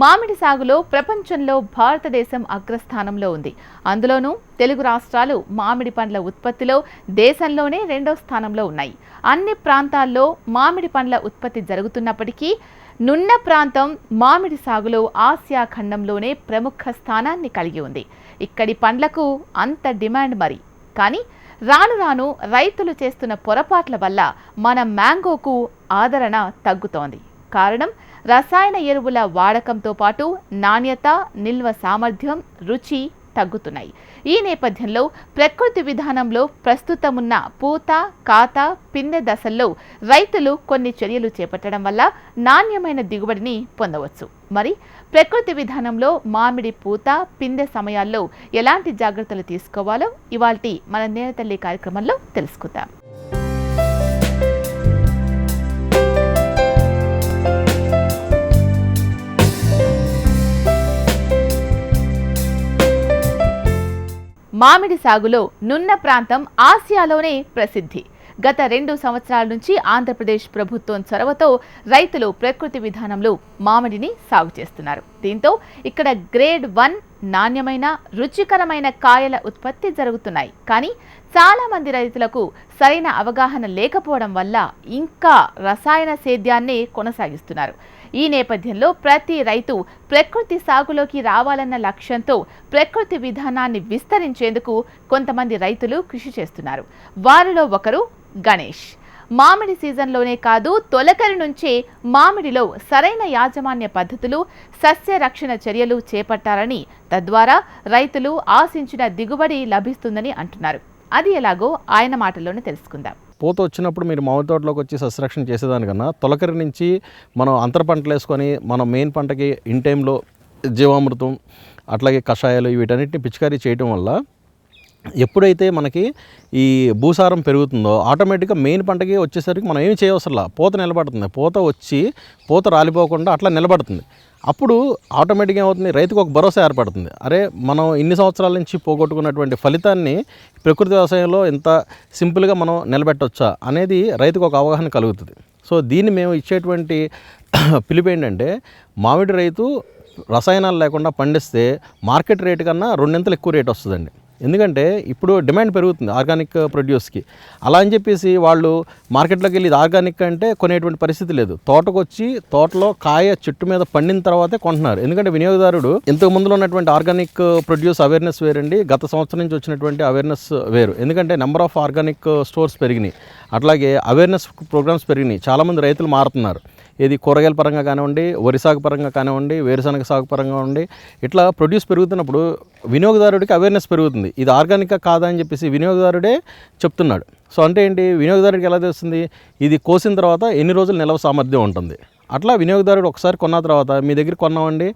మామిడి సాగులో ప్రపంచంలో భారతదేశం అగ్రస్థానంలో ఉంది. అందులోనూ తెలుగు రాష్ట్రాలు మామిడి పండ్ల ఉత్పత్తిలో దేశంలోనే రెండో స్థానంలో ఉన్నాయి. అన్ని ప్రాంతాల్లో మామిడి పండ్ల ఉత్పత్తి జరుగుతున్నప్పటికీ నున్న ప్రాంతం మామిడి సాగులో ఆసియా ఖండంలోనే ప్రముఖ స్థానాన్ని కలిగి ఉంది. ఇక్కడి పండ్లకు అంత డిమాండ్ మరి. కానీ రాను రాను రైతులు చేస్తున్న పొరపాట్ల వల్ల మన మ్యాంగోకు ఆదరణ తగ్గుతోంది. కారణం రసాయన ఎరువుల వాడకంతో పాటు నాణ్యత నిల్వ సామర్థ్యం రుచి తగ్గుతున్నాయి. ఈ నేపథ్యంలో ప్రకృతి విధానంలో ప్రస్తుతమున్న పూత కాత పిందె దశల్లో రైతులు కొన్ని చర్యలు చేపట్టడం వల్ల నాణ్యమైన దిగుబడిని పొందవచ్చు. మరి ప్రకృతి విధానంలో మామిడి పూత పిందె సమయాల్లో ఎలాంటి జాగ్రత్తలు తీసుకోవాలో ఇవాల్టి మన నేనతల్లి కార్యక్రమంలో తెలుసుకుందాం. మామిడి సాగులో నున్న ప్రాంతం ఆసియాలోనే ప్రసిద్ధి. గత రెండు సంవత్సరాల నుంచి ఆంధ్రప్రదేశ్ ప్రభుత్వం చొరవతో రైతులు ప్రకృతి విధానంలో మామిడిని సాగు చేస్తున్నారు. దీంతో ఇక్కడ గ్రేడ్ వన్ నాణ్యమైన రుచికరమైన కాయల ఉత్పత్తి జరుగుతున్నాయి. కానీ చాలా మంది రైతులకు సరైన అవగాహన లేకపోవడం వల్ల ఇంకా రసాయన సేద్యాన్నే కొనసాగిస్తున్నారు. ఈ నేపథ్యంలో ప్రతి రైతు ప్రకృతి సాగులోకి రావాలన్న లక్ష్యంతో ప్రకృతి విధానాన్ని విస్తరించేందుకు కొంతమంది రైతులు కృషి చేస్తున్నారు. వారిలో ఒకరు గణేష్. మామిడి సీజన్లోనే కాదు తొలకరి నుంచే మామిడిలో సరైన యాజమాన్య పద్ధతులు సస్య రక్షణ చర్యలు చేపట్టారని తద్వారా రైతులు ఆశించిన దిగుబడి లభిస్తుందని అంటున్నారు. అది ఎలాగో ఆయన మాటల్లోనే తెలుసుకుందాం. పూత వచ్చినప్పుడు మీరు మామిడి తోటలోకి వచ్చి సస్యరక్షణ చేసేదానికన్నా తొలకరి నుంచి మనం అంతర పంటలు వేసుకొని మనం మెయిన్ పంటకి ఇన్ టైంలో జీవామృతం అట్లాగే కషాయాలు వీటన్నిటిని పిచికారీ చేయటం వల్ల ఎప్పుడైతే మనకి ఈ భూసారం పెరుగుతుందో ఆటోమేటిక్గా మెయిన్ పంటకి వచ్చేసరికి మనం ఏమి చేయవసరలా పూత నిలబడుతుంది. పూత వచ్చి పూత రాలిపోకుండా అట్లా నిలబడుతుంది. అప్పుడు ఆటోమేటిక్గా ఏమవుతుంది? రైతుకు ఒక భరోసా ఏర్పడుతుంది. అరే మనం ఇన్ని సంవత్సరాల నుంచి పోగొట్టుకున్నటువంటి ఫలితాన్ని ప్రకృతి వ్యవసాయంలో ఇంత సింపుల్గా మనం నిలబెట్టవచ్చా అనేది రైతుకు ఒక అవగాహన కలుగుతుంది. సో దీన్ని మేము ఇచ్చేటువంటి పిలుపు ఏంటంటే మామిడి రైతు రసాయనాలు లేకుండా పండిస్తే మార్కెట్ రేటు కన్నా రెండింతలు ఎక్కువ రేట్ వస్తుందండి. ఎందుకంటే ఇప్పుడు డిమాండ్ పెరుగుతుంది ఆర్గానిక్ ప్రొడ్యూస్కి. అలా అని చెప్పేసి వాళ్ళు మార్కెట్లోకి వెళ్ళి ఆర్గానిక్ అంటే కొనేటువంటి పరిస్థితి లేదు. తోటకు వచ్చి తోటలో కాయ చెట్టు మీద పండిన తర్వాతే కొంటున్నారు. ఎందుకంటే వినియోగదారుడు ఇంతకు ముందులో ఉన్నటువంటి ఆర్గానిక్ ప్రొడ్యూస్ అవేర్నెస్ వేరండి. గత సంవత్సరం నుంచి వచ్చినటువంటి అవేర్నెస్ వేరు. ఎందుకంటే నెంబర్ ఆఫ్ ఆర్గానిక్ స్టోర్స్ పెరిగినాయి. అట్లాగే అవేర్నెస్ ప్రోగ్రామ్స్ పెరిగినాయి. చాలామంది రైతులు మారుతున్నారు. ఇది కూరగాయల పరంగా కానివ్వండి వరి సాగు పరంగా కానివ్వండి వేరుశనగ సాగు పరంగా ఉండి ఇట్లా ప్రొడ్యూస్ పెరుగుతున్నప్పుడు వినియోగదారుడికి అవేర్నెస్ పెరుగుతుంది. ఇది ఆర్గానిక్గా కాదా అని చెప్పేసి వినియోగదారుడే చెప్తున్నాడు. సో అంటే ఏంటి? వినియోగదారుడికి ఎలా తెలుస్తుంది? ఇది కోసిన తర్వాత ఎన్ని రోజులు నిల్వ సామర్థ్యం ఉంటుంది? అట్లా వినియోగదారుడు ఒకసారి కొన్న తర్వాత మీ దగ్గర కొన్నామండి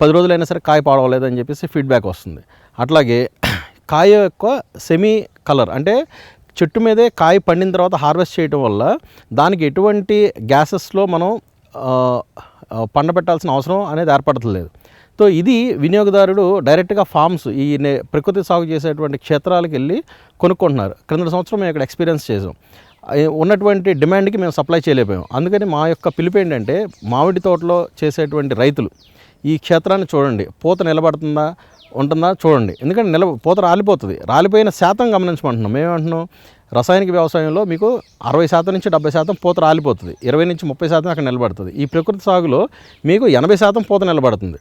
పది రోజులైనా సరే కాయ పాడవలేదని చెప్పేసి ఫీడ్బ్యాక్ వస్తుంది. అట్లాగే కాయ యొక్క సెమీ కలర్ అంటే చెట్టు మీదే కాయ పండిన తర్వాత హార్వెస్ట్ చేయటం వల్ల దానికి ఎటువంటి గ్యాసెస్లో మనం పండబెట్టాల్సిన అవసరం అనేది ఏర్పడట్లేదు. సో ఇది వినియోగదారుడు డైరెక్ట్గా ఫార్మ్స్ ఈ నే- ప్రకృతి సాగు చేసేటువంటి క్షేత్రాలకు వెళ్ళి కొనుక్కుంటున్నారు. క్రింద సంవత్సరం మేము ఇక్కడ ఎక్స్పీరియన్స్ చేసాం ఉన్నటువంటి డిమాండ్కి మేము సప్లై చేయలేకపోయాం. అందుకని మా యొక్క పిలుపు ఏంటంటే మామిడి తోటలో చేసేటువంటి రైతులు ఈ క్షేత్రాన్ని చూడండి. పూత నిలబడుతుందా? ఉంటుందా? చూడండి. ఎందుకంటే నిల పూత రాలిపోతుంది. రాలిపోయిన శాతం గమనించమంటున్నాం. మేమేమంటున్నాం? రసాయనిక వ్యవసాయంలో మీకు అరవై శాతం నుంచి డెబ్బై శాతం పూత రాలిపోతుంది. ఇరవై నుంచి ముప్పై శాతం అక్కడ నిలబడుతుంది. ఈ ప్రకృతి సాగులో మీకు ఎనభై శాతం పూత నిలబడుతుంది.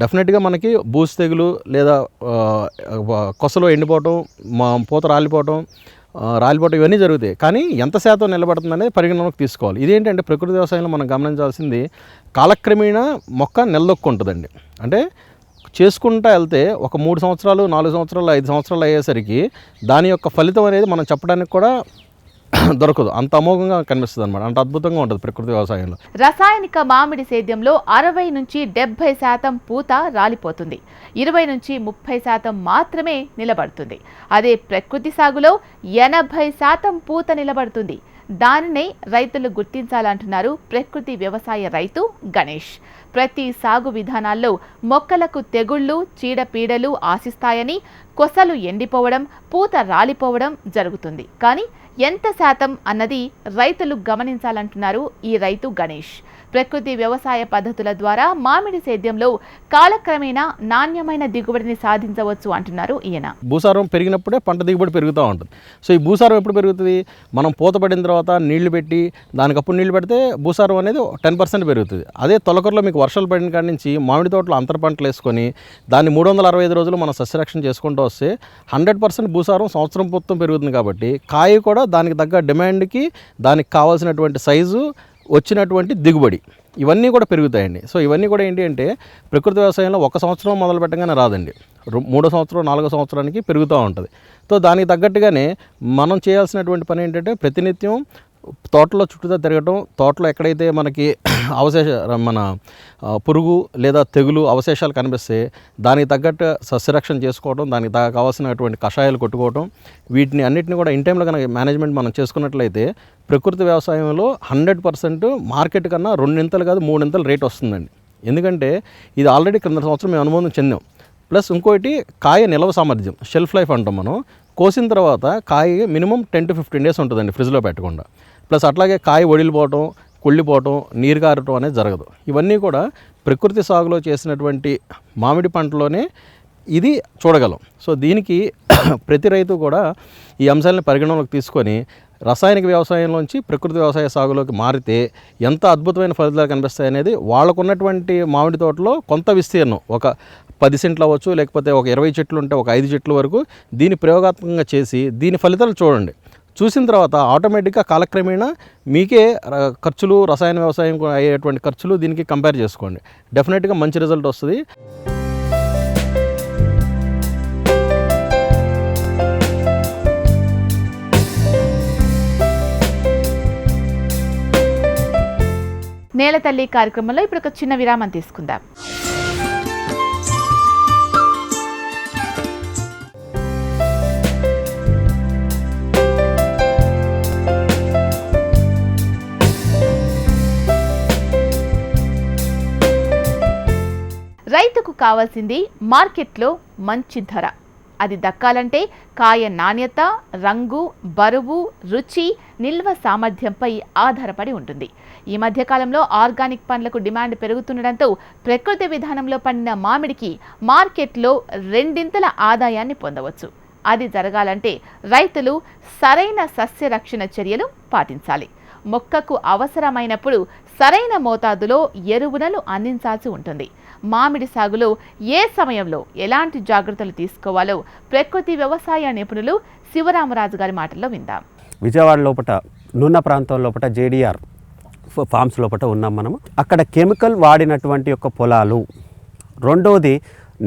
డెఫినెట్గా మనకి బూజు తెగులు లేదా కొసలో ఎండిపోవటం మా పూత రాలిపోవటం రాలిపోవటం ఇవన్నీ జరుగుతాయి. కానీ ఎంత శాతం నిలబడుతుంది అనేది పరిగణనలోకి తీసుకోవాలి. ఇదేంటంటే ప్రకృతి వ్యవసాయంలో మనం గమనించాల్సింది కాలక్రమేణా మొక్క నిలదొక్కుంటుందండి. అంటే చేసుకుంటా వెళ్తే ఒక మూడు సంవత్సరాలు నాలుగు సంవత్సరాలు ఐదు సంవత్సరాలు అయ్యేసరికి దాని యొక్క ఫలితం అనేది మనం చెప్పడానికి కూడా దొరకదు. అంత అమోఘంగా కనిపిస్తుంది అనమాట అంత అద్భుతంగా ఉంటుంది ప్రకృతి వ్యవసాయంలో. రసాయనిక మామిడి సేద్యంలో అరవై నుంచి డెబ్బై శాతం పూత రాలిపోతుంది. ఇరవై నుంచి ముప్పై శాతం మాత్రమే నిలబడుతుంది. అదే ప్రకృతి సాగులో ఎనభై శాతం పూత నిలబడుతుంది. దానినే రైతులు గుర్తించాలంటున్నారు ప్రకృతి వ్యవసాయ రైతు గణేష్. ప్రతి సాగు విధానాల్లో మొక్కలకు తెగుళ్ళు చీడపీడలు ఆశిస్తాయని కొసలు ఎండిపోవడం పూత రాలిపోవడం జరుగుతుంది. కానీ ఎంత శాతం అన్నది రైతులు గమనించాలంటున్నారు ఈ రైతు గణేష్. ప్రకృతి వ్యవసాయ పద్ధతుల ద్వారా మామిడి సేద్యంలో కాలక్రమేణా నాణ్యమైన దిగుబడిని సాధించవచ్చు అంటున్నారు ఈయన. భూసారం పెరిగినప్పుడే పంట దిగుబడి పెరుగుతూ ఉంటుంది. సో ఈ భూసారం ఎప్పుడు పెరుగుతుంది? మనం పూత పడిన తర్వాత నీళ్ళు పెట్టి దానికప్పుడు నీళ్ళు పెడితే భూసారం అనేది టెన్ పర్సెంట్ పెరుగుతుంది. అదే తొలకరలో మీకు వర్షాలు పడిన కాడి నుంచి మామిడి తోటలో అంతర పంటలు వేసుకొని దాన్ని మూడు వందల అరవై ఐదు రోజులు మనం సస్యరక్షణ చేసుకుంటూ వస్తే హండ్రెడ్ పర్సెంట్ భూసారం సంవత్సరం మొత్తం పెరుగుతుంది కాబట్టి కాయ కూడా దానికి తగ్గ డిమాండ్కి దానికి కావాల్సినటువంటి సైజు వచ్చినటువంటి దిగుబడి ఇవన్నీ కూడా పెరుగుతాయండి. సో ఇవన్నీ కూడా ఏంటి అంటే ప్రకృతి వ్యవసాయంలో ఒక సంవత్సరం మొదలు పెట్టగానే రాదండి. మూడో సంవత్సరం నాలుగో సంవత్సరానికి పెరుగుతూ ఉంటుంది. సో దానికి తగ్గట్టుగానే మనం చేయాల్సినటువంటి పని ఏంటంటే ప్రతినిత్యం తోటలో చుట్టూతా తిరగటం తోటలో ఎక్కడైతే మనకి అవశేష మన పురుగు లేదా తెగులు అవశేషాలు కనిపిస్తే దానికి తగ్గట్టు సస్యరక్షణ చేసుకోవడం దానికి తా- కావాల్సినటువంటి కషాయాలు కొట్టుకోవడం వీటిని అన్నిటిని కూడా ఇన్ టైంలో కనుక మేనేజ్మెంట్ మనం చేసుకున్నట్లయితే ప్రకృతి వ్యవసాయంలో హండ్రెడ్ పర్సెంట్ మార్కెట్ కన్నా రెండింతలు కాదు మూడింతలు రేట్ వస్తుందండి. ఎందుకంటే ఇది ఆల్రెడీ క్రింద సంవత్సరం మేము అనుభవం చెందాం. ప్లస్ ఇంకోటి కాయ నిల్వ సామర్థ్యం షెల్ఫ్ లైఫ్ అంటాం మనం. కోసిన తర్వాత కాయ minimum ten to fifteen days ఉంటుందండి ఫ్రిడ్జ్లో పెట్టకుండా. ప్లస్ అట్లాగే కాయ వడిలిపోవటం కుళ్ళిపోవటం నీరు కారటం అనేది జరగదు. ఇవన్నీ కూడా ప్రకృతి సాగులో చేసినటువంటి మామిడి పంటలోనే ఇది చూడగలం. సో దీనికి ప్రతి రైతు కూడా ఈ అంశాలను పరిగణలోకి తీసుకొని రసాయనిక వ్యవసాయంలోంచి ప్రకృతి వ్యవసాయ సాగులోకి మారితే ఎంత అద్భుతమైన ఫలితాలు కనిపిస్తాయి అనేది వాళ్ళకున్నటువంటి మామిడి తోటలో కొంత విస్తీర్ణం. ఒక పది సెంట్లు అవ్వచ్చు లేకపోతే ఒక ఇరవై చెట్లు ఉంటే ఒక ఐదు చెట్ల వరకు దీన్ని ప్రయోగాత్మకంగా చేసి దీని ఫలితాలు చూడండి. చూసిన తర్వాత ఆటోమేటిక్గా కాలక్రమేణా మీకే ఖర్చులు రసాయన వ్యవసాయం అయ్యేటువంటి ఖర్చులు దీనికి కంపేర్ చేసుకోండి. డెఫినెట్గా మంచి రిజల్ట్ వస్తుంది. నేల తల్లి కార్యక్రమంలో ఇప్పుడు ఒక చిన్న విరామం తీసుకుందాం. రైతుకు కావాల్సింది మార్కెట్లో మంచి ధర. అది దక్కాలంటే కాయ నాణ్యత రంగు బరువు రుచి నిల్వ సామర్థ్యంపై ఆధారపడి ఉంటుంది. ఈ మధ్యకాలంలో ఆర్గానిక్ పండ్లకు డిమాండ్ పెరుగుతుండటంతో ప్రకృతి విధానంలో పండిన మామిడికి మార్కెట్లో రెండింతల ఆదాయాన్ని పొందవచ్చు. అది జరగాలంటే రైతులు సరైన సస్య రక్షణ చర్యలు పాటించాలి. మొక్కకు అవసరమైనప్పుడు సరైన మోతాదులో ఎరువులను అందించాల్సి ఉంటుంది. మామిడి సాగులో ఏ సమయంలో ఎలాంటి జాగ్రత్తలు తీసుకోవాలో ప్రకృతి వ్యవసాయ నిపుణులు శివరామరాజు గారి మాటల్లో విందాం. విజయవాడ లోపల నున్న ప్రాంతం లోపల జేడిఆర్ ఫార్మ్స్ లోపల ఉన్నాం మనము. అక్కడ కెమికల్ వాడినటువంటి యొక్క పొలాలు. రెండోది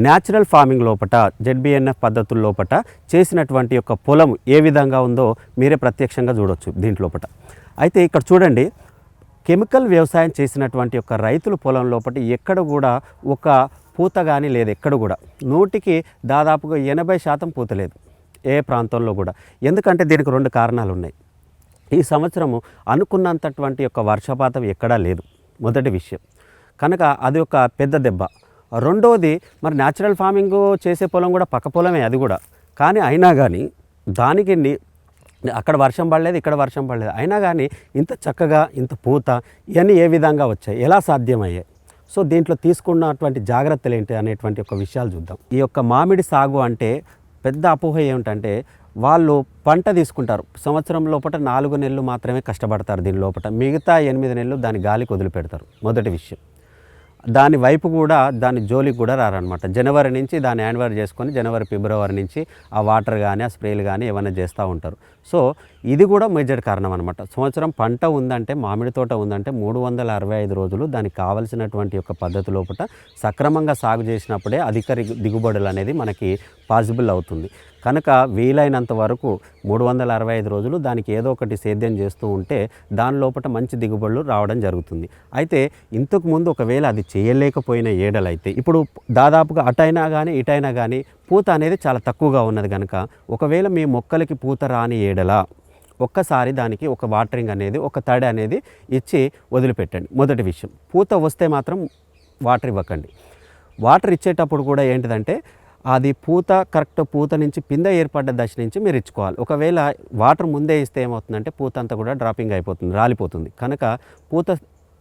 న్యాచురల్ ఫార్మింగ్ లోపల జెడ్బిఎన్ఎఫ్ పద్ధతుల లోపల చేసినటువంటి యొక్క పొలం ఏ విధంగా ఉందో మీరే ప్రత్యక్షంగా చూడొచ్చు దీంట్లోపట అయితే ఇక్కడ చూడండి కెమికల్ వ్యవసాయం చేసినటువంటి యొక్క రైతుల పొలం లోపల ఎక్కడ కూడా ఒక పూత కానీ లేదు ఎక్కడ కూడా. నూటికి దాదాపుగా ఎనభై శాతం పూత లేదు ఏ ప్రాంతంలో కూడా. ఎందుకంటే దీనికి రెండు కారణాలు ఉన్నాయి. ఈ సంవత్సరము అనుకున్నంతటువంటి యొక్క వర్షపాతం ఎక్కడా లేదు మొదటి విషయం. కనుక అది ఒక పెద్ద దెబ్బ. రెండవది మరి న్యాచురల్ ఫార్మింగ్ చేసే పొలం కూడా పక్క పొలమే అది కూడా. కానీ అయినా కానీ దానికి ని- అక్కడ వర్షం పడలేదు ఇక్కడ వర్షం పడలేదు. అయినా కానీ ఇంత చక్కగా ఇంత పూత ఇవన్నీ ఏ విధంగా వచ్చాయి? ఎలా సాధ్యమయ్యాయి? సో దీంట్లో తీసుకున్నటువంటి జాగ్రత్తలు ఏంటి అనేటువంటి ఒక విషయాలు చూద్దాం. ఈ యొక్క మామిడి సాగు అంటే పెద్ద అపోహ ఏమిటంటే వాళ్ళు పంట తీసుకుంటారు. సంవత్సరం లోపల నాలుగు నెలలు మాత్రమే కష్టపడతారు దీని లోపల మిగతా ఎనిమిది నెలలు దాని గాలికి వదిలిపెడతారు. మొదటి విషయం. దాని వైపు కూడా దాని జోలికి కూడా రారనమాట జనవరి నుంచి దాన్ని యాన్వర్ చేసుకొని జనవరి ఫిబ్రవరి నుంచి ఆ వాటర్ కానీ ఆ స్ప్రేలు కానీ ఏమైనా చేస్తూ ఉంటారు. సో ఇది కూడా మేజర్ కారణం అనమాట సంవత్సరం పంట ఉందంటే మామిడి తోట ఉందంటే మూడు వందల అరవై ఐదు రోజులు దానికి కావలసినటువంటి యొక్క పద్ధతి లోపల సక్రమంగా సాగు చేసినప్పుడే అధిక దిగుబడులు అనేది మనకి పాసిబుల్ అవుతుంది. కనుక వీలైనంత వరకు మూడు వందల అరవై ఐదు రోజులు దానికి ఏదో ఒకటి సేద్యం చేస్తూ ఉంటే దాని లోపల మంచి దిగుబడులు రావడం జరుగుతుంది. అయితే ఇంతకు ముందు ఒకవేళ అది చేయలేకపోయిన ఏడలైతే ఇప్పుడు దాదాపుగా అటైనా కానీ ఇటైనా కానీ పూత అనేది చాలా తక్కువగా ఉన్నది కనుక ఒకవేళ మీ మొక్కలకి పూత రాని ఏడల ఒక్కసారి దానికి ఒక వాటరింగ్ అనేది ఒక తడి అనేది ఇచ్చి వదిలిపెట్టండి. మొదటి విషయం పూత వస్తే మాత్రం వాటర్ ఇవ్వకండి. వాటర్ ఇచ్చేటప్పుడు కూడా ఏంటిదంటే అది పూత కరెక్ట్ పూత నుంచి పింద ఏర్పడ్డ దశ నుంచి మీరు ఇచ్చుకోవాలి. ఒకవేళ వాటర్ ముందే ఇస్తే ఏమవుతుందంటే పూత అంతా కూడా డ్రాపింగ్ అయిపోతుంది రాలిపోతుంది. కనుక పూత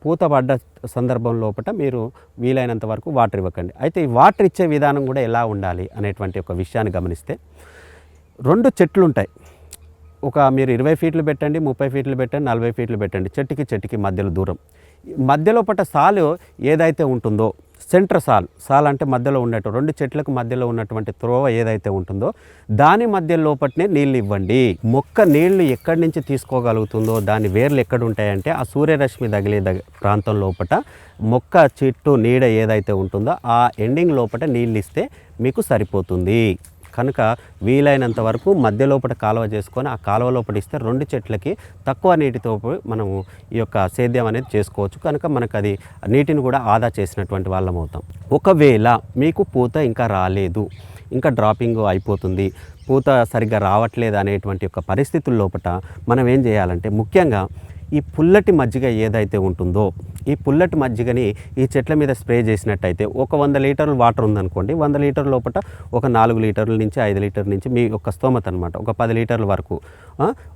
పూత పడ్డ సందర్భం లోపల మీరు వీలైనంత వరకు వాటర్ ఇవ్వకండి. అయితే ఈ వాటర్ ఇచ్చే విధానం కూడా ఎలా ఉండాలి అనేటువంటి ఒక విషయాన్ని గమనిస్తే రెండు చెట్లు ఉంటాయి ఒక మీరు ఇరవై ఫీట్లు పెట్టండి ముప్పై ఫీట్లు పెట్టండి నలభై ఫీట్లు పెట్టండి చెట్టుకి చెట్టుకి మధ్యలో దూరం. మధ్యలో పట్ట సాలు ఏదైతే ఉంటుందో సెంటర్ సాల్ సాల్ అంటే మధ్యలో ఉన్నట్టు రెండు చెట్లకు మధ్యలో ఉన్నటువంటి త్రోవ ఏదైతే ఉంటుందో దాని మధ్య లోపట్నే నీళ్ళు ఇవ్వండి మొక్క నీళ్ళు ఎక్కడి నుంచి తీసుకోగలుగుతుందో దాని వేర్లు ఎక్కడ ఉంటాయంటే ఆ సూర్యరశ్మి తగిలే దగ్గ ప్రాంతం లోపట మొక్క చెట్టు నీడ ఏదైతే ఉంటుందో ఆ ఎండింగ్ లోపట నీళ్ళు ఇస్తే మీకు సరిపోతుంది. కనుక వీలైనంత వరకు మధ్య లోపల కాలువ చేసుకొని ఆ కాలువ లోపల ఇస్తే రెండు చెట్లకి తక్కువ నీటితో మనము ఈ యొక్క సేద్యం అనేది చేసుకోవచ్చు. కనుక మనకు అది నీటిని కూడా ఆదా చేసినటువంటి వాళ్ళం అవుతాం. ఒకవేళ మీకు పూత ఇంకా రాలేదు ఇంకా డ్రాపింగ్ అయిపోతుంది పూత సరిగ్గా రావట్లేదు అనేటువంటి యొక్క పరిస్థితుల లోపల మనం ఏం చేయాలంటే ముఖ్యంగా ఈ పుల్లటి మజ్జిగ ఏదైతే ఉంటుందో ఈ పుల్లటి మజ్జిగని ఈ చెట్ల మీద స్ప్రే చేసినట్టయితే ఒక వంద లీటర్లు వాటర్ ఉందనుకోండి వంద లీటర్ లోపల ఒక నాలుగు లీటర్ల నుంచి ఐదు లీటర్ల నుంచి మీ యొక్క స్తోమత అనమాట ఒక పది లీటర్ల వరకు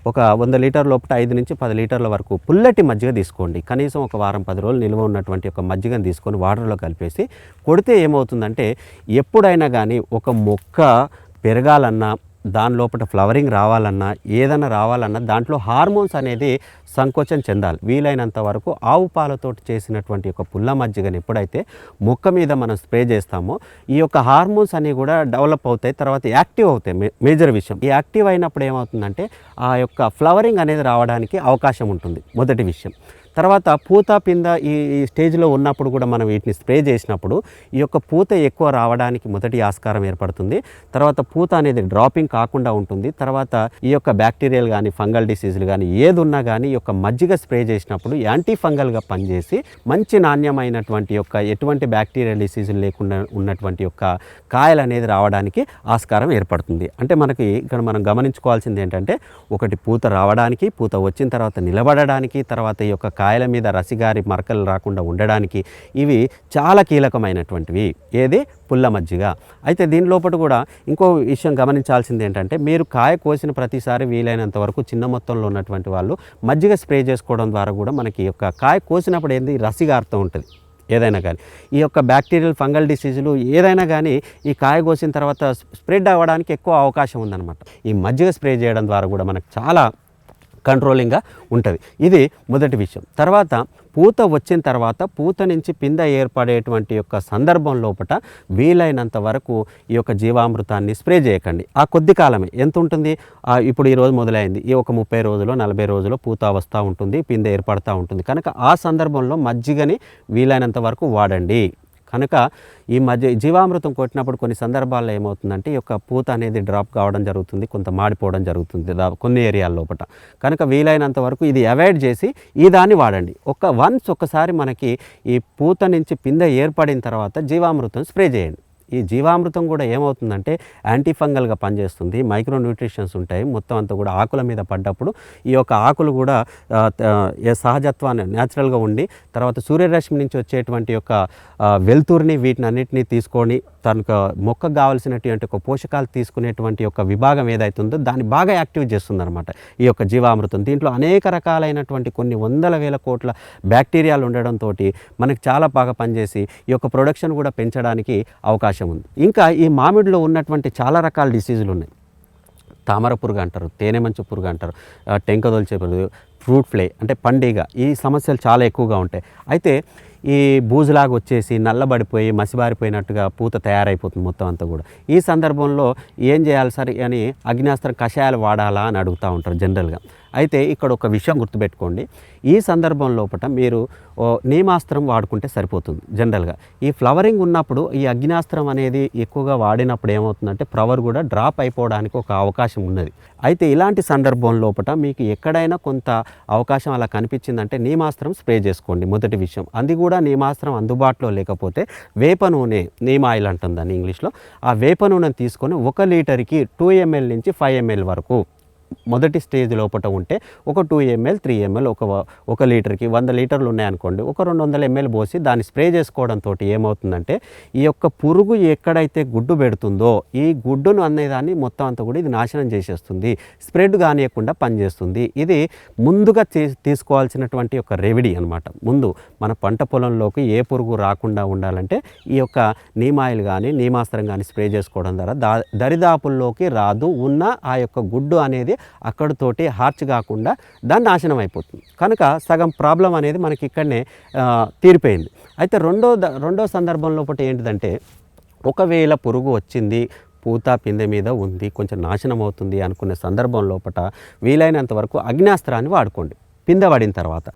ఒక వంద లీటర్ లోపల ఐదు నుంచి పది లీటర్ల వరకు పుల్లటి మజ్జిగ తీసుకోండి. కనీసం ఒక వారం పది రోజులు నిల్వ ఉన్నటువంటి ఒక మజ్జిగను తీసుకొని వాటర్లో కలిపేసి కొడితే ఏమవుతుందంటే ఎప్పుడైనా కానీ ఒక మొక్క పెరగాలన్నా దాని లోపల ఫ్లవరింగ్ రావాలన్నా ఏదైనా రావాలన్నా దాంట్లో హార్మోన్స్ అనేది సంకోచం చెందాలి. వీలైనంత వరకు ఆవు పాలతోటి చేసినటువంటి ఒక పుల్ల మజ్జిగని ఎప్పుడైతే మొక్క మీద మనం స్ప్రే చేస్తామో ఈ యొక్క హార్మోన్స్ అనేవి కూడా డెవలప్ అవుతాయి తర్వాత యాక్టివ్ అవుతాయి మే- మేజర్ విషయం. ఈ యాక్టివ్ అయినప్పుడు ఏమవుతుందంటే ఆ యొక్క ఫ్లవరింగ్ అనేది రావడానికి అవకాశం ఉంటుంది. మొదటి విషయం. తర్వాత పూత పింద ఈ ఈ స్టేజ్లో ఉన్నప్పుడు కూడా మనం వీటిని స్ప్రే చేసినప్పుడు ఈ యొక్క పూత ఎక్కువ రావడానికి మొదటి ఆస్కారం ఏర్పడుతుంది. తర్వాత పూత అనేది డ్రాపింగ్ కాకుండా ఉంటుంది. తర్వాత ఈ యొక్క బ్యాక్టీరియల్ కానీ ఫంగల్ డిసీజులు కానీ ఏది ఉన్నా కానీ ఈ యొక్క మజ్జిగ స్ప్రే చేసినప్పుడు యాంటీ ఫంగల్గా పనిచేసి మంచి నాణ్యమైనటువంటి యొక్క ఎటువంటి బ్యాక్టీరియల్ డిసీజులు లేకుండా ఉన్నటువంటి యొక్క కాయలు అనేది రావడానికి ఆస్కారం ఏర్పడుతుంది. అంటే మనకి ఇక్కడ మనం గమనించుకోవాల్సింది ఏంటంటే ఒకటి పూత రావడానికి పూత వచ్చిన తర్వాత నిలబడడానికి తర్వాత ఈ యొక్క కాయల మీద రసిగారి మరకలు రాకుండా ఉండడానికి ఇవి చాలా కీలకమైనటువంటివి. ఏది? పుల్ల మజ్జిగ. అయితే దీని లోపల కూడా ఇంకో విషయం గమనించాల్సింది ఏంటంటే మీరు కాయ కోసిన ప్రతిసారి వీలైనంత వరకు చిన్న మొత్తంలో ఉన్నటువంటి వాళ్ళు మజ్జిగ స్ప్రే చేసుకోవడం ద్వారా కూడా మనకి యొక్క కాయ కోసినప్పుడు ఏంది? రసిగారుతూ ఉంటుంది. ఏదైనా కానీ. ఈ యొక్క బ్యాక్టీరియల్ ఫంగల్ డిసీజులు ఏదైనా కానీ ఈ కాయ కోసిన తర్వాత స్ప్రెడ్ అవ్వడానికి ఎక్కువ అవకాశం ఉందన్నమాట. ఈ మజ్జిగ స్ప్రే చేయడం ద్వారా కూడా మనకు చాలా కంట్రోలింగ్గా ఉంటుంది. ఇది మొదటి విషయం. తర్వాత పూత వచ్చిన తర్వాత పూత నుంచి పింద ఏర్పడేటువంటి యొక్క సందర్భం లోపల వీలైనంత వరకు ఈ యొక్క జీవామృతాన్ని స్ప్రే చేయకండి. ఆ కొద్ది కాలమే. ఎంత ఉంటుంది? ఇప్పుడు ఈరోజు మొదలైంది. ఈ ఒక ముప్పై రోజులు నలభై రోజులు పూత వస్తూ ఉంటుంది పింద ఏర్పడుతూ ఉంటుంది. కనుక ఆ సందర్భంలో మజ్జిగని వీలైనంత వరకు వాడండి. కనుక ఈ మధ్య జీవామృతం కొట్టినప్పుడు కొన్ని సందర్భాల్లో ఏమవుతుందంటే ఈ యొక్క పూత అనేది డ్రాప్ కావడం జరుగుతుంది కొంత మాడిపోవడం జరుగుతుంది దా- కొన్ని ఏరియాల లోపల. కనుక వీలైనంత వరకు ఇది అవాయిడ్ చేసి ఈ దాన్ని వాడండి. ఒక వన్స్ ఒకసారి మనకి ఈ పూత నుంచి పిందె ఏర్పడిన తర్వాత జీవామృతం స్ప్రే చేయండి. ఈ జీవామృతం కూడా ఏమవుతుందంటే యాంటీఫంగల్గా పనిచేస్తుంది మైక్రో న్యూట్రిషన్స్ ఉంటాయి మొత్తం అంతా కూడా ఆకుల మీద పడ్డప్పుడు ఈ యొక్క ఆకులు కూడా ఏ సహజత్వాన్ని న్యాచురల్గా ఉండి తర్వాత సూర్యరశ్మి నుంచి వచ్చేటువంటి యొక్క వెలుతురుని వీటిని అన్నిటినీ తీసుకొని తనకు మొక్కకు కావాల్సినటువంటి ఒక పోషకాలు తీసుకునేటువంటి యొక్క విభాగం ఏదైతే ఉందో దాన్ని బాగా యాక్టివ్ చేస్తుంది అనమాట ఈ యొక్క జీవామృతం. దీంట్లో అనేక రకాలైనటువంటి కొన్ని వందల వేల కోట్ల బ్యాక్టీరియాలు ఉండడంతో మనకు చాలా బాగా పనిచేసి ఈ యొక్క ప్రొడక్షన్ కూడా పెంచడానికి అవకాశం ఉంది. ఇంకా ఈ మామిడిలో ఉన్నటువంటి చాలా రకాల డిసీజులు ఉన్నాయి. తామర పురుగు అంటారు తేనె మంచు పురుగు అంటారు ఆ, పురుగు ఫ్రూట్ ఫ్లై అంటే పండుగ ఈ సమస్యలు చాలా ఎక్కువగా ఉంటాయి. అయితే ఈ బూజులాగా వచ్చేసి నల్లబడిపోయి మసిబారిపోయినట్టుగా పూత తయారైపోతుంది మొత్తం అంతా కూడా. ఈ సందర్భంలో ఏం చేయాలి సార్ అని అగ్నిస్త్రం కషాయాలు వాడాలా అని అడుగుతూ ఉంటారు జనరల్గా. అయితే ఇక్కడ ఒక విషయం గుర్తుపెట్టుకోండి. ఈ సందర్భం లోపల మీరు ఓ, నీమాస్త్రం వాడుకుంటే సరిపోతుంది జనరల్గా. ఈ ఫ్లవరింగ్ ఉన్నప్పుడు ఈ అగ్నిస్త్రం అనేది ఎక్కువగా వాడినప్పుడు ఏమవుతుందంటే ఫ్లవర్ కూడా డ్రాప్ అయిపోవడానికి ఒక అవకాశం ఉన్నది. అయితే ఇలాంటి సందర్భం లోపల మీకు ఎక్కడైనా కొంత అవకాశం అలా కనిపించిందంటే నీమాస్త్రం స్ప్రే చేసుకోండి మొదటి విషయం. అది కూడా నీమాస్త్రం అందుబాటులో లేకపోతే వేప నూనె నీమ్ ఆయిల్ అంటుందని ఇంగ్లీష్లో. ఆ వేప నూనెను తీసుకొని ఒక లీటర్కి టూ ఎంఎల్ నుంచి ఫైవ్ ఎంఎల్ వరకు మొదటి స్టేజ్ లోపల ఉంటే ఒక టూ ఎంఎల్ త్రీ ఎంఎల్ ఒక ఒక లీటర్కి వంద లీటర్లు ఉన్నాయనుకోండి. ఒక రెండు వందల ఎంఎల్ పోసి దాన్ని స్ప్రే చేసుకోవడంతో ఏమవుతుందంటే ఈ యొక్క పురుగు ఎక్కడైతే గుడ్డు పెడుతుందో ఈ గుడ్డును అనేదాన్ని మొత్తం అంతా కూడా ఇది నాశనం చేసేస్తుంది. స్ప్రెడ్ కానియకుండా పనిచేస్తుంది. ఇది ముందుగా తీసుకోవాల్సినటువంటి ఒక రెమెడీ అనమాట ముందు మన పంట పొలంలోకి ఏ పురుగు రాకుండా ఉండాలంటే ఈ యొక్క నీమాయిల్ కానీ నీమాస్త్రం కానీ స్ప్రే చేసుకోవడం ద్వారా దా దరిదాపుల్లోకి రాదు ఉన్న ఆ యొక్క గుడ్డు అనేది అక్కడతోటి హార్చ్ కాకుండా దాన్ని నాశనం అయిపోతుంది. కనుక సగం ప్రాబ్లం అనేది మనకి ఇక్కడనే తీరిపోయింది. అయితే రెండో ద- రెండో సందర్భంలో ఒకటి ఏంటిదంటే ఒకవేళ పురుగు వచ్చింది పూత పిందె మీద ఉంది కొంచెం నాశనం అవుతుంది అనుకునే సందర్భం లోపల వీలైనంత వరకు అగ్నాస్త్రాన్ని వాడుకోండి. పిందె పడిన తర్వాత.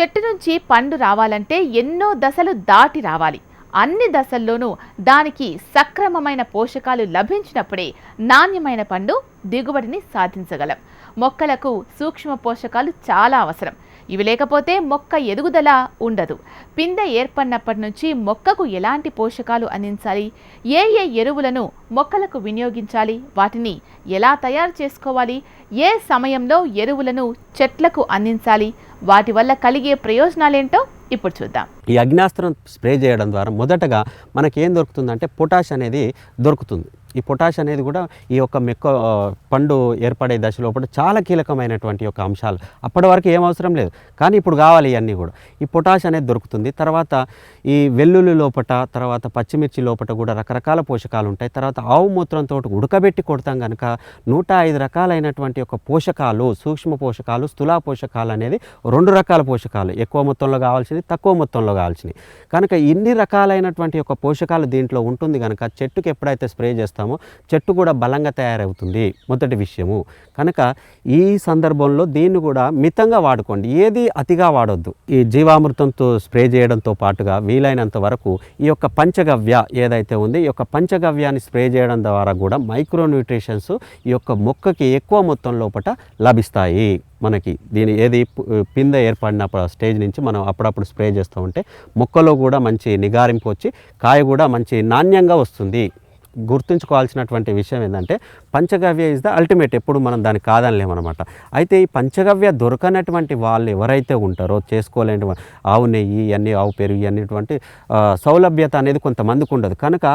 చెట్టు నుంచి పండు రావాలంటే ఎన్నో దశలు దాటి రావాలి. అన్ని దశల్లోనూ దానికి సక్రమమైన పోషకాలు లభించినప్పుడే నాణ్యమైన పండు దిగుబడిని సాధించగలం. మొక్కలకు సూక్ష్మ పోషకాలు చాలా అవసరం. ఇవి లేకపోతే మొక్క ఎదుగుదల ఉండదు. పిందె ఏర్పడినప్పటి నుంచి మొక్కకు ఎలాంటి పోషకాలు అందించాలి? ఏ ఏ ఎరువులను మొక్కలకు వినియోగించాలి? వాటిని ఎలా తయారు చేసుకోవాలి? ఏ సమయంలో ఎరువులను చెట్లకు అందించాలి? వాటి వల్ల కలిగే ప్రయోజనాలేంటో ఇప్పుడు చూద్దాం. ఈ అగ్నాస్త్రం స్ప్రే చేయడం ద్వారా మొదటగా మనకి ఏం దొరుకుతుందంటే పొటాష్ అనేది దొరుకుతుంది. ఈ పొటాష్ అనేది కూడా ఈ యొక్క మెక్క పండు ఏర్పడే దశలో కూడా చాలా కీలకమైనటువంటి యొక్క అంశాలు. అప్పటి వరకు ఏం అవసరం లేదు. కానీ ఇప్పుడు కావాలి ఇవన్నీ కూడా. ఈ పొటాష్ అనేది దొరుకుతుంది. తర్వాత ఈ వెల్లుల్లి లోపట తర్వాత పచ్చిమిర్చి లోపట కూడా రకరకాల పోషకాలు ఉంటాయి. తర్వాత ఆవు మూత్రంతో ఉడకబెట్టి కొడతాం కనుక నూట ఐదు రకాలైనటువంటి యొక్క పోషకాలు సూక్ష్మ పోషకాలు స్థూల పోషకాలు అనేది రెండు రకాల పోషకాలు. ఎక్కువ మొత్తంలో కావాల్సినవి తక్కువ మొత్తంలో కావాల్సినవి. కనుక ఇన్ని రకాలైనటువంటి యొక్క పోషకాలు దీంట్లో ఉంటుంది కనుక చెట్టుకి ఎప్పుడైతే స్ప్రే చేస్తామో చెట్టు కూడా బలంగా తయారవుతుంది మొదటి విషయము. కనుక ఈ సందర్భంలో దీన్ని కూడా మితంగా వాడుకోండి. ఏది అతిగా వాడొద్దు. ఈ జీవామృతంతో స్ప్రే చేయడంతో పాటుగా వీలైనంత వరకు ఈ యొక్క పంచగవ్య ఏదైతే ఉంది ఈ యొక్క పంచగవ్యాన్ని స్ప్రే చేయడం ద్వారా కూడా మైక్రో న్యూట్రిషన్స్ ఈ యొక్క మొక్కకి ఎక్కువ మొత్తం లోపల లభిస్తాయి. మనకి దీని ఏది పింద పిందె ఏర్పడిన స్టేజ్ నుంచి మనం అప్పుడప్పుడు స్ప్రే చేస్తూ ఉంటే మొక్కలో కూడా మంచి నిగారింపు వచ్చి కాయ కూడా మంచి నాణ్యంగా వస్తుంది. గుర్తుంచుకోవాల్సినటువంటి విషయం ఏంటంటే పంచగవ్య ఇస్ ద అల్టిమేట్ ఎప్పుడు మనం దాన్ని కాదనలేమన్నమాట. అయితే ఈ పంచగవ్య దొరకనటువంటి వాళ్ళు ఎవరైతే ఉంటారో చేసుకోలేని ఆవు నెయ్యి ఇవన్నీ ఆవు పెరుగు ఇవన్నటువంటి సౌలభ్యత అనేది కొంతమందికి ఉండదు. కనుక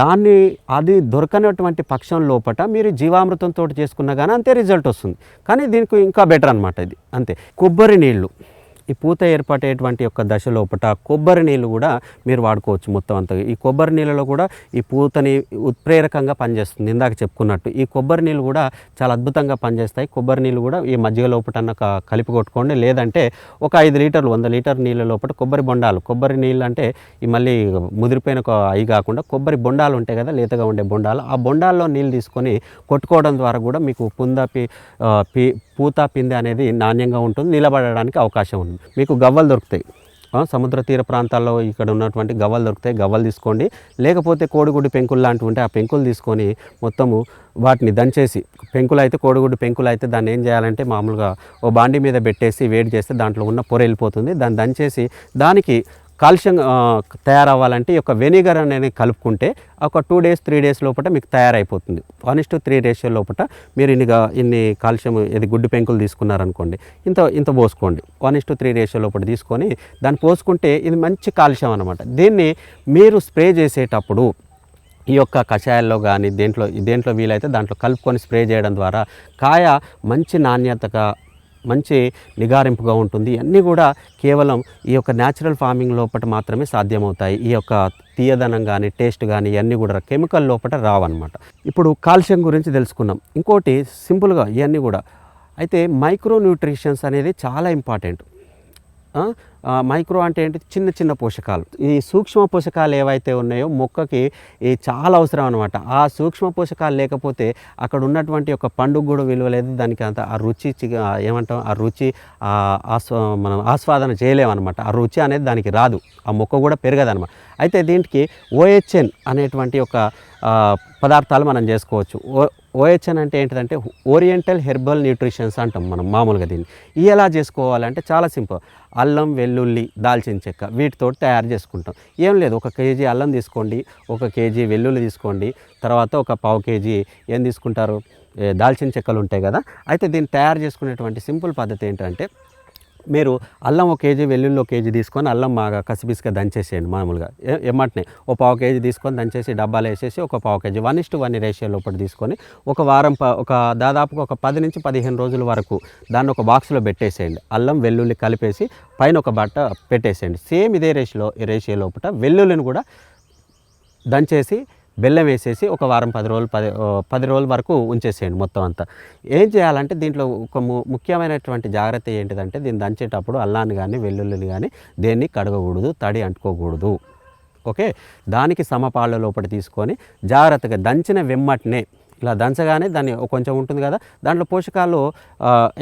దాన్ని అది దొరకనటువంటి పక్షం లోపట మీరు జీవామృతంతో చేసుకున్నా కానీ అంతే రిజల్ట్ వస్తుంది. కానీ దీనికి ఇంకా బెటర్ అనమాట ఇది. అంతే. కొబ్బరి నీళ్ళు. ఈ పూత ఏర్పడేటువంటి యొక్క దశలోపట కొబ్బరి నీళ్ళు కూడా మీరు వాడుకోవచ్చు మొత్తం అంతా. ఈ కొబ్బరి నీళ్ళలో కూడా ఈ పూతని ఉత్ప్రేరకంగా పనిచేస్తుంది. ఇందాక చెప్పుకున్నట్టు ఈ కొబ్బరి నీళ్ళు కూడా చాలా అద్భుతంగా పనిచేస్తాయి. కొబ్బరి నీళ్ళు కూడా ఈ మజ్జిగ లోపట కలిపి కొట్టుకోండి. లేదంటే ఒక ఐదు లీటర్లు వంద లీటర్ నీళ్ళ లోపల కొబ్బరి బొండాలు. కొబ్బరి నీళ్ళు అంటే ఈ మళ్ళీ ముదిరిపోయిన ఒక అయి కాకుండా కొబ్బరి బొండాలు ఉంటాయి కదా లేతగా ఉండే బొండాలు. ఆ బొండాల్లో నీళ్ళు తీసుకొని కొట్టుకోవడం ద్వారా కూడా మీకు పుంద పి పూత పిందె అనేది నాణ్యంగా ఉంటుంది. నిలబడడానికి అవకాశం ఉంది. మీకు గవ్వలు దొరుకుతాయి. సముద్ర తీర ప్రాంతాల్లో ఇక్కడ ఉన్నటువంటి గవ్వలు దొరుకుతాయి. గవ్వలు తీసుకోండి. లేకపోతే కోడిగుడ్డు పెంకులు లాంటివి ఉంటే ఆ పెంకులు తీసుకొని మొత్తము వాటిని దంచేసి పెంకులు అయితే కోడిగుడ్డు పెంకులు అయితే దాన్ని ఏం చేయాలంటే మామూలుగా ఓ బాండి మీద పెట్టేసి వేడి చేస్తే దాంట్లో ఉన్న పొర వెళ్ళిపోతుంది. దాన్ని దంచేసి దానికి కాల్షియం తయారవ్వాలంటే ఈ యొక్క వెనిగర్ అనేది కలుపుకుంటే ఒక టూ డేస్ త్రీ డేస్ లోపల మీకు తయారైపోతుంది. One is to three ratio లోపల మీరు ఇన్ని ఇన్ని కాల్షియం ఇది గుడ్డు పెంకులు తీసుకున్నారనుకోండి ఇంత ఇంత పోసుకోండి. One is to three ratio లోపల తీసుకొని దాన్ని పోసుకుంటే ఇది మంచి కాల్షియం అనమాట దీన్ని మీరు స్ప్రే చేసేటప్పుడు ఈ యొక్క కషాయాల్లో కానీ దేంట్లో దేంట్లో వీలైతే దాంట్లో కలుపుకొని స్ప్రే చేయడం ద్వారా కాయ మంచి నాణ్యతగా మంచి నిగారింపుగా ఉంటుంది. ఇవన్నీ కూడా కేవలం ఈ యొక్క న్యాచురల్ ఫార్మింగ్ లోపల మాత్రమే సాధ్యమవుతాయి. ఈ యొక్క తీయదనం కానీ టేస్ట్ కానీ ఇవన్నీ కూడా కెమికల్ లోపల రావన్నమాట. ఇప్పుడు కాల్షియం గురించి తెలుసుకున్నాం ఇంకోటి సింపుల్గా ఇవన్నీ కూడా. అయితే మైక్రో న్యూట్రిషన్స్ అనేది చాలా ఇంపార్టెంట్. మైక్రో అంటే ఏంటి చిన్న చిన్న పోషకాలు. ఈ సూక్ష్మ పోషకాలు ఏవైతే ఉన్నాయో మొక్కకి ఈ చాలా అవసరం అనమాట ఆ సూక్ష్మ పోషకాలు లేకపోతే అక్కడ ఉన్నటువంటి ఒక పండుగ కూడా విలువ లేదు. దానికి అంత ఆ రుచి ఏమంటాం? ఆ రుచి ఆస్వా మనం ఆస్వాదన చేయలేమన్నమాట. ఆ రుచి అనేది దానికి రాదు. ఆ మొక్క కూడా పెరగదనమాట అయితే దీనికి ఓహెచ్ఎన్ అనేటువంటి ఒక పదార్థాలు మనం చేసుకోవచ్చు. ఓ ఓహెచ్ఎన్ అంటే ఏంటిదంటే ఓరియంటల్ హెర్బల్ న్యూట్రిషన్స్ అంటాం మనం మామూలుగా దీన్ని. ఇవి ఎలా చేసుకోవాలంటే చాలా సింపుల్. అల్లం వెల్లుల్లి దాల్చిన చెక్క వీటితో తయారు చేసుకుంటాం. ఏం లేదు ఒక కేజీ అల్లం తీసుకోండి ఒక కేజీ వెల్లుల్లి తీసుకోండి తర్వాత ఒక పావు కేజీ ఏం తీసుకుంటారు? దాల్చిన చెక్కలు ఉంటాయి కదా. అయితే దీన్ని తయారు చేసుకునేటువంటి సింపుల్ పద్ధతి ఏంటంటే మీరు అల్లం ఒక కేజీ వెల్లుల్లి ఒక కేజీ తీసుకొని అల్లం బాగా కసిపిసిగా దంచేసేయండి మామూలుగా. ఎమ్మటనే. ఒక పావు కేజీ తీసుకొని దంచేసి డబ్బాలు వేసేసి ఒక పావు KG one is to one ratio లోపల తీసుకొని ఒక వారం ప- ఒక దాదాపుగా ఒక పది నుంచి పదిహేను రోజుల వరకు దాన్ని ఒక బాక్స్లో పెట్టేసేయండి. అల్లం వెల్లుల్లి కలిపేసి పైన ఒక బట్ట పెట్టేసేయండి. సేమ్ ఇదే రేషియోలో రేషియో లోపల వెల్లుల్లిని కూడా దంచేసి బెల్లం వేసేసి ఒక వారం పది రోజులు పది పది రోజుల వరకు ఉంచేసేయండి మొత్తం అంతా. ఏం చేయాలంటే దీంట్లో ఒక ము- ముఖ్యమైనటువంటి జాగ్రత్త ఏంటిదంటే దీన్ని దంచేటప్పుడు అల్లాన్ని కానీ వెల్లుల్లిని కానీ దేన్ని కడగకూడదు తడి అంటుకోకూడదు. ఓకే? దానికి సమపాళ్ళ లోపల తీసుకొని జాగ్రత్తగా దంచిన వెమ్మటనే ఇలా దంచగానే దాన్ని ఒక కొంచెం ఉంటుంది కదా దాంట్లో పోషకాలు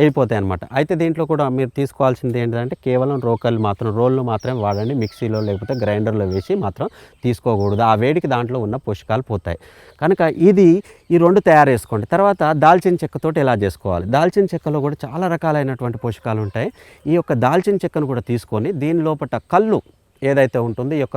అయిపోతాయి వెళ్ళిపోతాయి అనమాట అయితే దీంట్లో కూడా మీరు తీసుకోవాల్సింది ఏంటంటే కేవలం రోకలు మాత్రం రోళ్ళు మాత్రమే వాడండి మిక్సీలో లేకపోతే గ్రైండర్లో వేసి మాత్రం తీసుకోకూడదు. ఆ వేడికి దాంట్లో ఉన్న పోషకాలు పోతాయి. కనుక ఇది ఈ రెండు తయారు చేసుకోండి. తర్వాత దాల్చిన చెక్కతోటి ఎలా చేసుకోవాలి? దాల్చిన చెక్కలో కూడా చాలా రకాలైనటువంటి పోషకాలు ఉంటాయి. ఈ యొక్క దాల్చిన చెక్కను కూడా తీసుకొని దీని లోపల కళ్ళు ఏదైతే ఉంటుందో ఈ యొక్క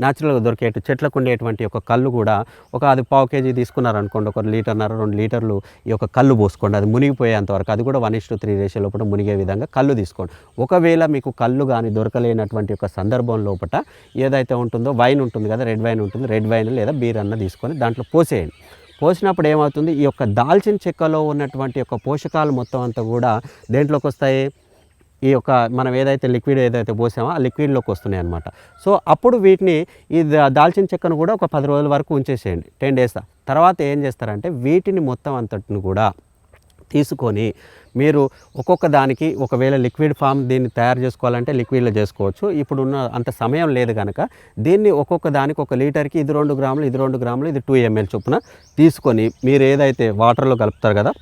న్యాచురల్గా దొరికే చెట్లకు ఉండేటువంటి యొక్క కళ్ళు కూడా ఒక అది పావు కేజీ తీసుకున్నారనుకోండి ఒక లీటర్న్నర రెండు లీటర్లు ఈ యొక్క కళ్ళు పోసుకోండి అది మునిగిపోయేంత వరకు. అది కూడా వన్ ఇస్ త్రీ రేషియో లోపల మునిగే విధంగా కళ్ళు తీసుకోండి. ఒకవేళ మీకు కళ్ళు కానీ దొరకలేనటువంటి యొక్క సందర్భం లోపల ఏదైతే ఉంటుందో వైన్ ఉంటుంది కదా రెడ్ వైన్ ఉంటుంది రెడ్ వైన్ లేదా బీర్ అన్న తీసుకొని దాంట్లో పోసేయండి. పోసినప్పుడు ఏమవుతుంది ఈ యొక్క దాల్చిన చెక్కలో ఉన్నటువంటి యొక్క పోషకాలు మొత్తం అంతా కూడా దేంట్లోకి వస్తాయి ఈ యొక్క మనం ఏదైతే లిక్విడ్ ఏదైతే పోసామో ఆ లిక్విడ్లోకి వస్తున్నాయి అనమాట సో అప్పుడు వీటిని ఈ దాల్చిన చెక్కను కూడా ఒక పది రోజుల వరకు ఉంచేసేయండి. టెన్ డేస్ తర్వాత ఏం చేస్తారంటే వీటిని మొత్తం అంతటిని కూడా తీసుకొని మీరు ఒక్కొక్క దానికి ఒకవేళ లిక్విడ్ ఫామ్ దీన్ని తయారు చేసుకోవాలంటే లిక్విడ్లో చేసుకోవచ్చు. ఇప్పుడున్న అంత సమయం లేదు కనుక దీన్ని ఒక్కొక్క దానికి ఒక లీటర్కి ఇది రెండు గ్రాములు ఇది రెండు గ్రాములు ఇది టూ ఎంఎల్ చొప్పున తీసుకొని మీరు ఏదైతే వాటర్లో కలుపుతారు కదా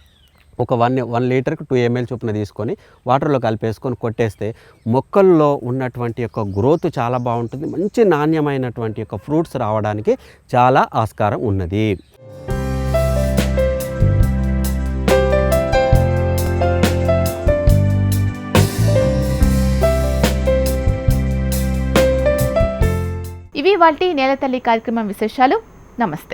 ఒక వన్ వన్ లీటర్కి టూ ఎంఎల్ చొప్పున తీసుకొని వాటర్లో కలిపేసుకొని కొట్టేస్తే మొక్కల్లో ఉన్నటువంటి యొక్క గ్రోత్ చాలా బాగుంటుంది. మంచి నాణ్యమైనటువంటి యొక్క ఫ్రూట్స్ రావడానికి చాలా ఆస్కారం ఉన్నది. ఇవి వాటి నేలతల్లి కార్యక్రమం విశేషాలు. నమస్తే.